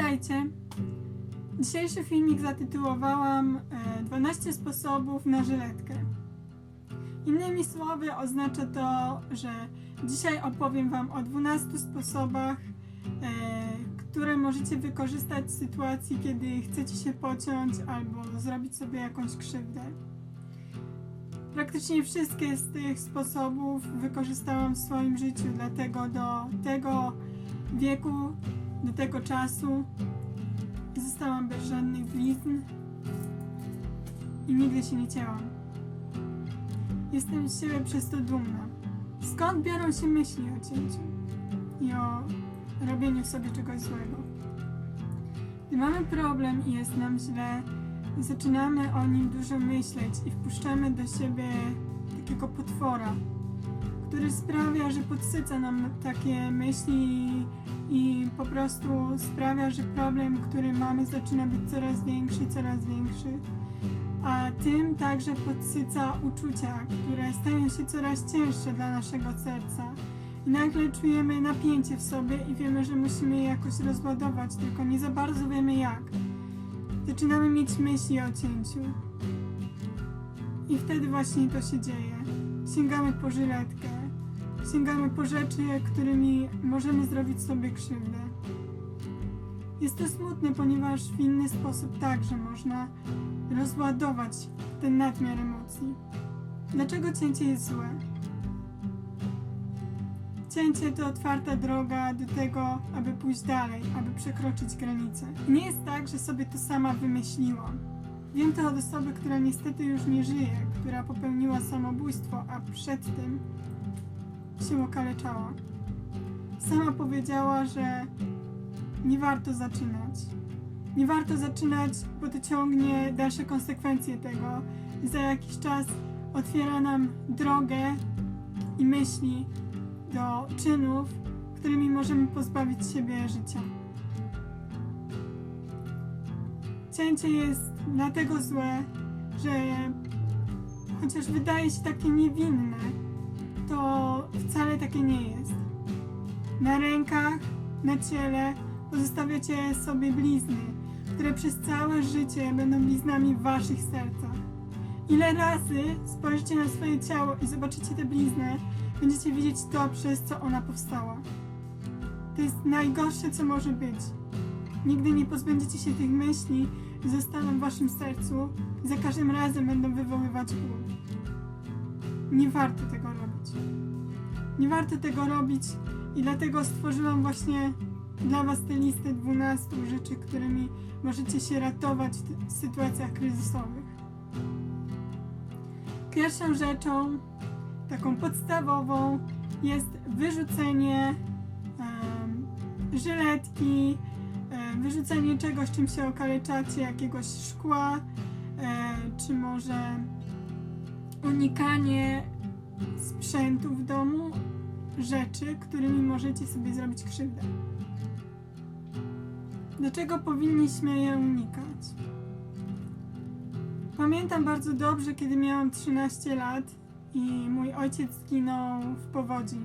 Witajcie. Dzisiejszy filmik zatytułowałam e, 12 sposobów na żyletkę. Innymi słowy oznacza to, że dzisiaj opowiem Wam o 12 sposobach, e, które możecie wykorzystać w sytuacji, kiedy chcecie się pociąć albo zrobić sobie jakąś krzywdę. Praktycznie wszystkie z tych sposobów wykorzystałam w swoim życiu, dlatego do tego wieku, do tego czasu zostałam bez żadnych blizn i nigdy się nie cięłam. Jestem z siebie przez to dumna. Skąd biorą się myśli o cięciu i o robieniu sobie czegoś złego? Gdy mamy problem i jest nam źle, zaczynamy o nim dużo myśleć i wpuszczamy do siebie takiego potwora, który sprawia, że podsyca nam takie myśli i po prostu sprawia, że problem, który mamy, zaczyna być coraz większy coraz większy. A tym także podsyca uczucia, które stają się coraz cięższe dla naszego serca. I nagle czujemy napięcie w sobie i wiemy, że musimy je jakoś rozładować, tylko nie za bardzo wiemy jak. Zaczynamy mieć myśli o cięciu. I wtedy właśnie to się dzieje. Sięgamy po żyletkę, sięgamy po rzeczy, którymi możemy zrobić sobie krzywdę. Jest to smutne, ponieważ w inny sposób także można rozładować ten nadmiar emocji. Dlaczego cięcie jest złe? Cięcie to otwarta droga do tego, aby pójść dalej, aby przekroczyć granice. Nie jest tak, że sobie to sama wymyśliłam. Wiem to od osoby, która niestety już nie żyje, która popełniła samobójstwo, a przed tym się okaleczała. Sama powiedziała, że nie warto zaczynać. Nie warto zaczynać, bo to ciągnie dalsze konsekwencje tego. Za jakiś czas otwiera nam drogę i myśli do czynów, którymi możemy pozbawić siebie życia. Cięcie jest dlatego złe, że chociaż wydaje się takie niewinne, to wcale takie nie jest. Na rękach, na ciele pozostawiacie sobie blizny, które przez całe życie będą bliznami w waszych sercach. Ile razy spojrzycie na swoje ciało i zobaczycie tę bliznę, będziecie widzieć to, przez co ona powstała. To jest najgorsze, co może być. Nigdy nie pozbędziecie się tych myśli, zostaną w waszym sercu i za każdym razem będą wywoływać ból. Nie warto tego. Nie warto tego robić i dlatego stworzyłam właśnie dla was tę listę 12 rzeczy, którymi możecie się ratować w sytuacjach kryzysowych. Pierwszą rzeczą, taką podstawową, jest wyrzucenie em, żyletki, wyrzucenie czegoś, czym się okaleczacie, jakiegoś szkła, e, czy może unikanie sprzętu w domu, rzeczy, którymi możecie sobie zrobić krzywdę. Dlaczego powinniśmy je unikać? Pamiętam bardzo dobrze, kiedy miałam 13 lat i mój ojciec zginął w powodzi.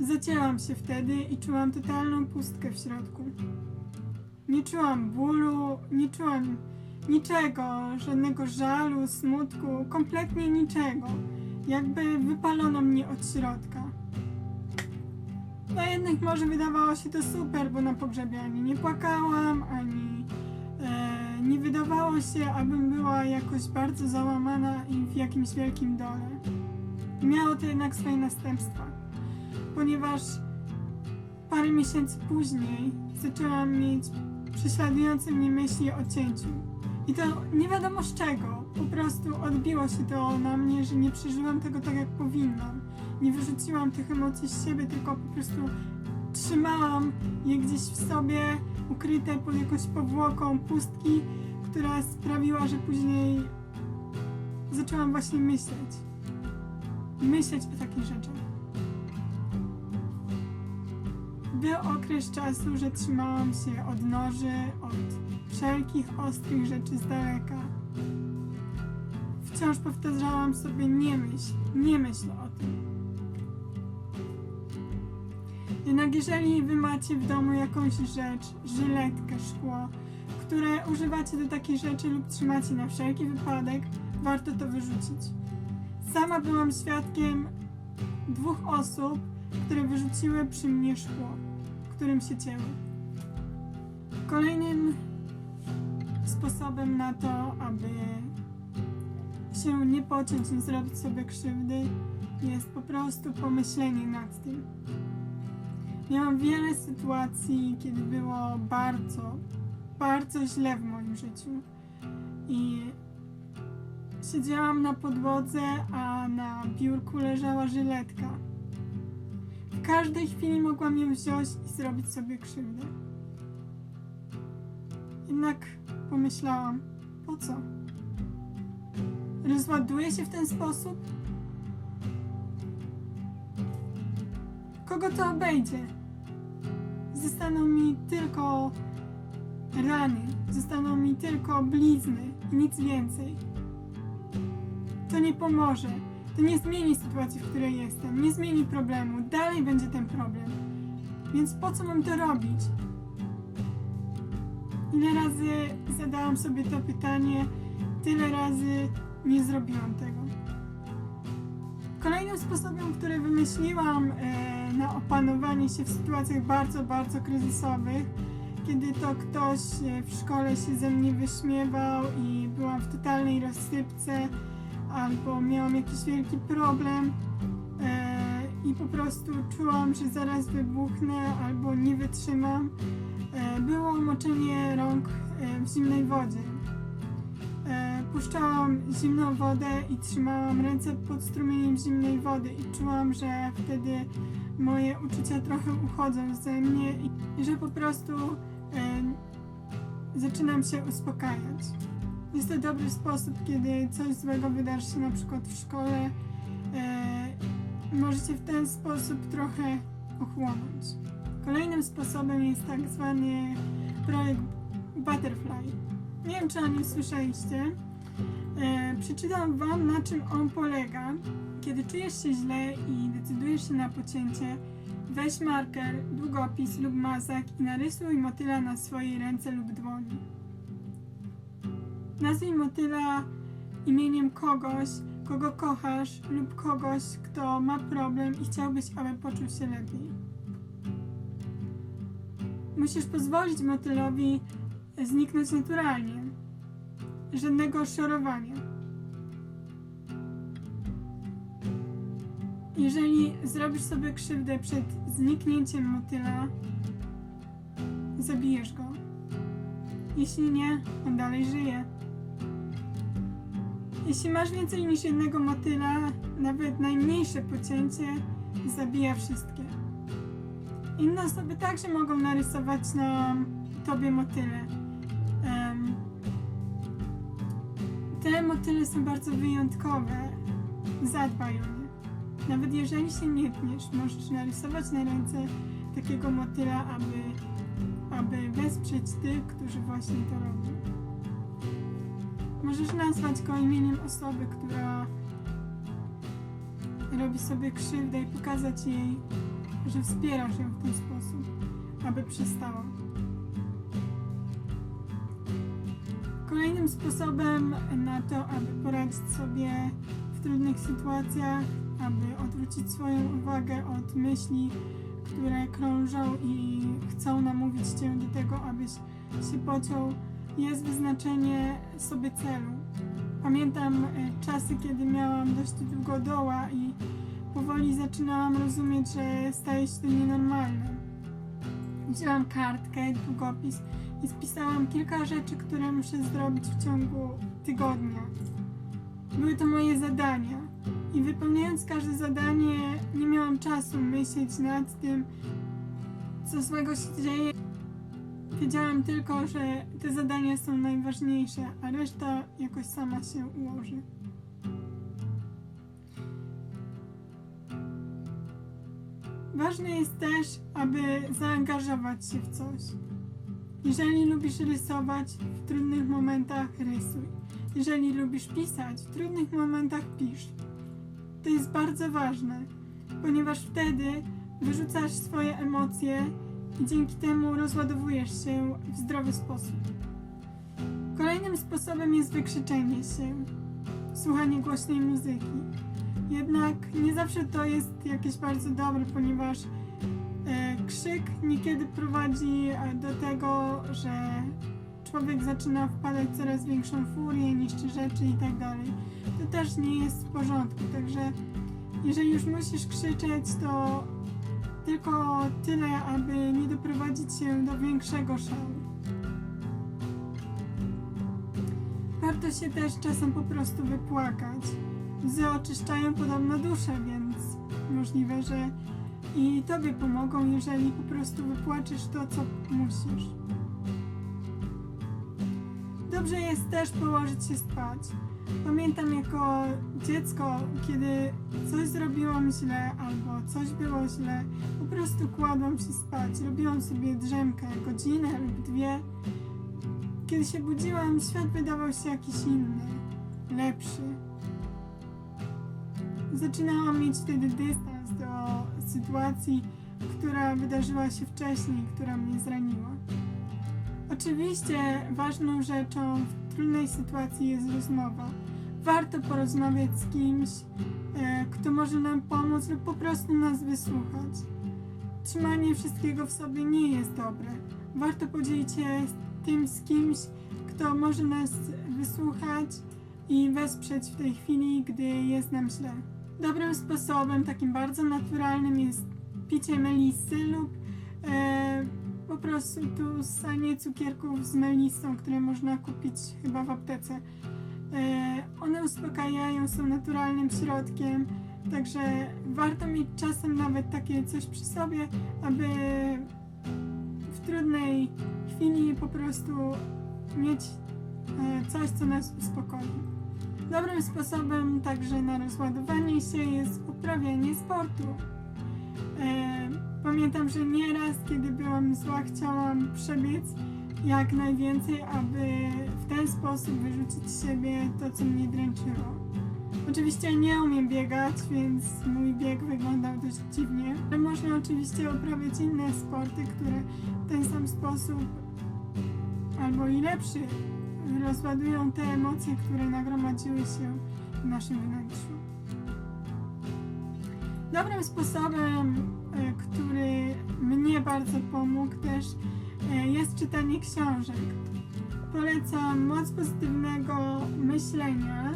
Zacięłam się wtedy i czułam totalną pustkę w środku. Nie czułam bólu, nie czułam niczego, żadnego żalu, smutku, kompletnie niczego. Jakby wypalono mnie od środka. No jednak może wydawało się to super, bo na pogrzebie ani nie płakałam, ani e, nie wydawało się, abym była jakoś bardzo załamana i w jakimś wielkim dole. Miało to jednak swoje następstwa, ponieważ parę miesięcy później zaczęłam mieć prześladujące mnie myśli o cięciu. I to nie wiadomo z czego. Po prostu odbiło się to na mnie, że nie przeżyłam tego tak jak powinnam. Nie wyrzuciłam tych emocji z siebie, tylko po prostu trzymałam je gdzieś w sobie, ukryte pod jakąś powłoką pustki, która sprawiła, że później zaczęłam właśnie myśleć. Myśleć o takich rzeczach. Był okres czasu, że trzymałam się od noży, od wszelkich ostrych rzeczy z daleka. Wciąż powtarzałam sobie nie myśl, nie myśl o tym. Jednak jeżeli wy macie w domu jakąś rzecz, żyletkę, szkło, które używacie do takich rzeczy lub trzymacie na wszelki wypadek, warto to wyrzucić. Sama byłam świadkiem dwóch osób, które wyrzuciły przy mnie szkło, którym się cięły. Kolejnym sposobem na to, aby się nie pociąć, nie zrobić sobie krzywdy, jest po prostu pomyślenie nad tym. Miałam wiele sytuacji, kiedy było bardzo, bardzo źle w moim życiu. I siedziałam na podłodze, a na biurku leżała żyletka. W każdej chwili mogłam ją wziąć i zrobić sobie krzywdę. Jednak pomyślałam, po co? Rozładuję się w ten sposób? Kogo to obejdzie? Zostaną mi tylko rany, zostaną mi tylko blizny i nic więcej. To nie pomoże. To nie zmieni sytuacji, w której jestem, nie zmieni problemu. Dalej będzie ten problem. Więc po co mam to robić? Ile razy zadałam sobie to pytanie, tyle razy nie zrobiłam tego. Kolejnym sposobem, który wymyśliłam e, na opanowanie się w sytuacjach bardzo, bardzo kryzysowych, kiedy to ktoś e, w szkole się ze mnie wyśmiewał i byłam w totalnej rozsypce, albo miałam jakiś wielki problem e, i po prostu czułam, że zaraz wybuchnę albo nie wytrzymam, e, było moczenie rąk e, w zimnej wodzie. E, puszczałam zimną wodę i trzymałam ręce pod strumieniem zimnej wody i czułam, że wtedy moje uczucia trochę uchodzą ze mnie i że po prostu e, zaczynam się uspokajać. Jest to dobry sposób, kiedy coś złego wydarzy się na przykład w szkole. E, możecie w ten sposób trochę ochłonąć. Kolejnym sposobem jest tak zwany projekt Butterfly. Nie wiem, czy o nim słyszeliście. E, przeczytam Wam, na czym on polega. Kiedy czujesz się źle i decydujesz się na pocięcie, weź marker, długopis lub mazak i narysuj motyla na swojej ręce lub dłoni. Nazwij motyla imieniem kogoś, kogo kochasz lub kogoś, kto ma problem i chciałbyś, aby poczuł się lepiej. Musisz pozwolić motylowi zniknąć naturalnie. Żadnego szorowania. Jeżeli zrobisz sobie krzywdę przed zniknięciem motyla, zabijesz go. Jeśli nie, on dalej żyje. Jeśli masz więcej niż jednego motyla, nawet najmniejsze pocięcie zabija wszystkie. Inne osoby także mogą narysować na tobie motyle. Te motyle są bardzo wyjątkowe. Zadbaj o nie. Nawet jeżeli się nie tniesz, możesz narysować na ręce takiego motyla, aby, aby wesprzeć tych, którzy właśnie to robią. Możesz nazwać go imieniem osoby, która robi sobie krzywdę i pokazać jej, że wspierasz ją w ten sposób, aby przestała. Kolejnym sposobem na to, aby poradzić sobie w trudnych sytuacjach, aby odwrócić swoją uwagę od myśli, które krążą i chcą namówić cię do tego, abyś się pociął, jest wyznaczenie sobie celu. Pamiętam e, czasy, kiedy miałam dość długo doła i powoli zaczynałam rozumieć, że staje się to nienormalne. Wzięłam kartkę, długopis i spisałam kilka rzeczy, które muszę zrobić w ciągu tygodnia. Były to moje zadania i wypełniając każde zadanie nie miałam czasu myśleć nad tym, co złego się dzieje. Wiedziałam tylko, że te zadania są najważniejsze, a reszta jakoś sama się ułoży. Ważne jest też, aby zaangażować się w coś. Jeżeli lubisz rysować, w trudnych momentach rysuj. Jeżeli lubisz pisać, w trudnych momentach pisz. To jest bardzo ważne, ponieważ wtedy wyrzucasz swoje emocje i dzięki temu rozładowujesz się w zdrowy sposób. Kolejnym sposobem jest wykrzyczenie się, słuchanie głośnej muzyki. Jednak nie zawsze to jest jakieś bardzo dobre, ponieważ e, krzyk niekiedy prowadzi e, do tego, że człowiek zaczyna wpadać w coraz większą furię, niszczy rzeczy i tak dalej. To też nie jest w porządku, także jeżeli już musisz krzyczeć, to tylko tyle, aby nie doprowadzić się do większego szału. Warto się też czasem po prostu wypłakać. Łzy oczyszczają podobno duszę, więc możliwe, że i tobie pomogą, jeżeli po prostu wypłaczesz to, co musisz. Dobrze jest też położyć się spać. Pamiętam jako dziecko, kiedy coś zrobiłam źle albo coś było źle, po prostu kładłam się spać. Robiłam sobie drzemkę godzinę lub dwie. Kiedy się budziłam, świat wydawał się jakiś inny, lepszy. Zaczynałam mieć wtedy dystans do sytuacji, która wydarzyła się wcześniej, która mnie zraniła. Oczywiście ważną rzeczą w trudnej sytuacji jest rozmowa. Warto porozmawiać z kimś, e, kto może nam pomóc lub po prostu nas wysłuchać. Trzymanie wszystkiego w sobie nie jest dobre. Warto podzielić się tym z kimś, kto może nas wysłuchać i wesprzeć w tej chwili, gdy jest nam źle. Dobrym sposobem, takim bardzo naturalnym jest picie melisy lub e, po prostu tu sanie cukierków z melissą, które można kupić chyba w aptece. E, one uspokajają, są naturalnym środkiem, także warto mieć czasem nawet takie coś przy sobie, aby w trudnej chwili po prostu mieć e, coś, co nas uspokoi. Dobrym sposobem także na rozładowanie się jest uprawianie sportu. Pamiętam, że nieraz, kiedy byłam zła, chciałam przebiec jak najwięcej, aby w ten sposób wyrzucić z siebie to, co mnie dręczyło. Oczywiście nie umiem biegać, więc mój bieg wyglądał dość dziwnie, ale można oczywiście uprawiać inne sporty, które w ten sam sposób albo i lepszy rozładują te emocje, które nagromadziły się w naszym wnętrzu. Dobrym sposobem, który mnie bardzo pomógł też e, jest czytanie książek. Polecam Moc Pozytywnego Myślenia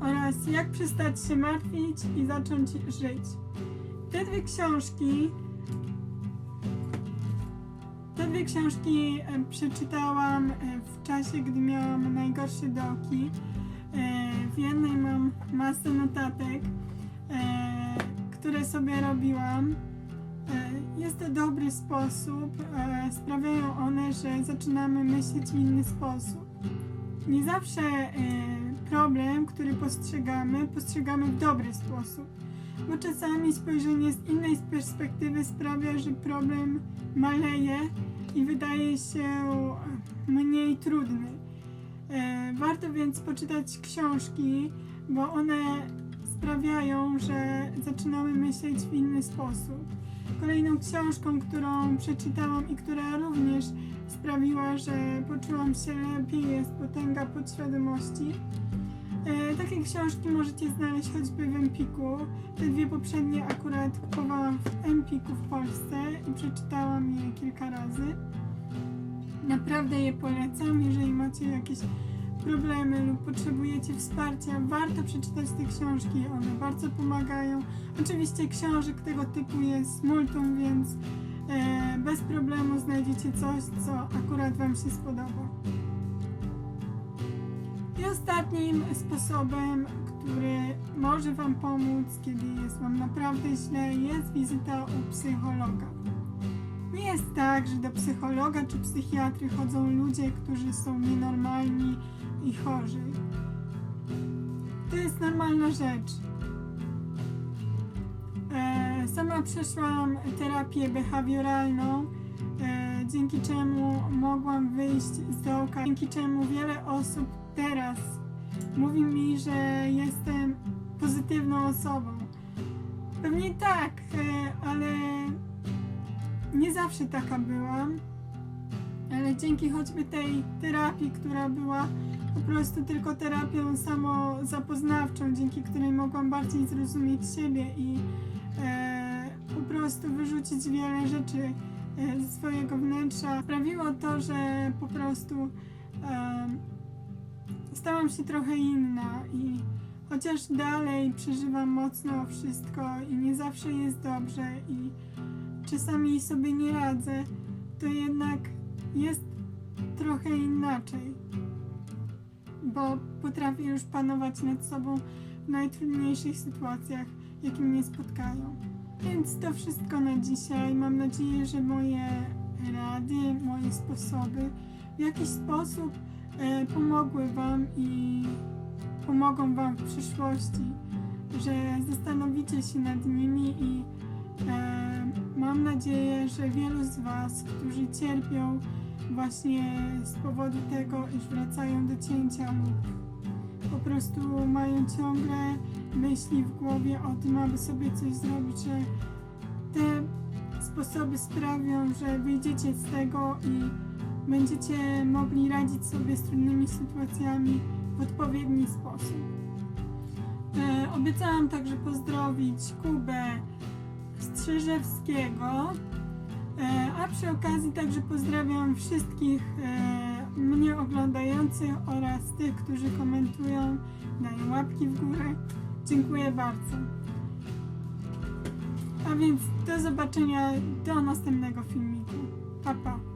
oraz Jak przestać się martwić i zacząć żyć. Te dwie książki te dwie książki e, przeczytałam e, w czasie, gdy miałam najgorsze dołki. E, W jednej mam masę notatek, e, które sobie robiłam. E, Jest to dobry sposób. e, Sprawiają one, że zaczynamy myśleć w inny sposób. Nie zawsze e, problem, który postrzegamy, postrzegamy w dobry sposób. Bo czasami spojrzenie z innej perspektywy sprawia, że problem maleje i wydaje się mniej trudny. Warto więc poczytać książki, bo one sprawiają, że zaczynamy myśleć w inny sposób. Kolejną książką, którą przeczytałam i która również sprawiła, że poczułam się lepiej, jest Potęga Podświadomości. E, takie książki możecie znaleźć choćby w Empiku. Te dwie poprzednie akurat kupowałam w Empiku w Polsce i przeczytałam je kilka razy. Naprawdę je polecam, jeżeli macie jakieś problemy lub potrzebujecie wsparcia, warto przeczytać te książki, one bardzo pomagają. Oczywiście książek tego typu jest multum, więc e, bez problemu znajdziecie coś, co akurat Wam się spodoba. I ostatnim sposobem, który może Wam pomóc, kiedy jest Wam naprawdę źle, jest wizyta u psychologa. Nie jest tak, że do psychologa czy psychiatry chodzą ludzie, którzy są nienormalni i chorzy. To jest normalna rzecz. E, sama przeszłam terapię behawioralną, e, dzięki czemu mogłam wyjść z dołka, dzięki czemu wiele osób teraz mówi mi, że jestem pozytywną osobą. Pewnie tak, e, ale nie zawsze taka byłam. Ale dzięki choćby tej terapii, która była po prostu tylko terapią samozapoznawczą, dzięki której mogłam bardziej zrozumieć siebie i e, po prostu wyrzucić wiele rzeczy e, ze swojego wnętrza, sprawiło to, że po prostu e, stałam się trochę inna i chociaż dalej przeżywam mocno wszystko i nie zawsze jest dobrze i czasami sobie nie radzę, to jednak jest trochę inaczej. Bo potrafię już panować nad sobą w najtrudniejszych sytuacjach, jakie mnie spotkają. Więc to wszystko na dzisiaj. Mam nadzieję, że moje rady, moje sposoby w jakiś sposób e, pomogły Wam i pomogą Wam w przyszłości, że zastanowicie się nad nimi i e, mam nadzieję, że wielu z Was, którzy cierpią właśnie z powodu tego, iż wracają do cięcia lub po prostu mają ciągle myśli w głowie o tym, aby sobie coś zrobić, że te sposoby sprawią, że wyjdziecie z tego i będziecie mogli radzić sobie z trudnymi sytuacjami w odpowiedni sposób. E, obiecałam także pozdrowić Kubę Strzyżewskiego, przy okazji także pozdrawiam wszystkich e, mnie oglądających oraz tych, którzy komentują, dają łapki w górę. Dziękuję bardzo. A więc do zobaczenia do następnego filmiku. Pa, pa.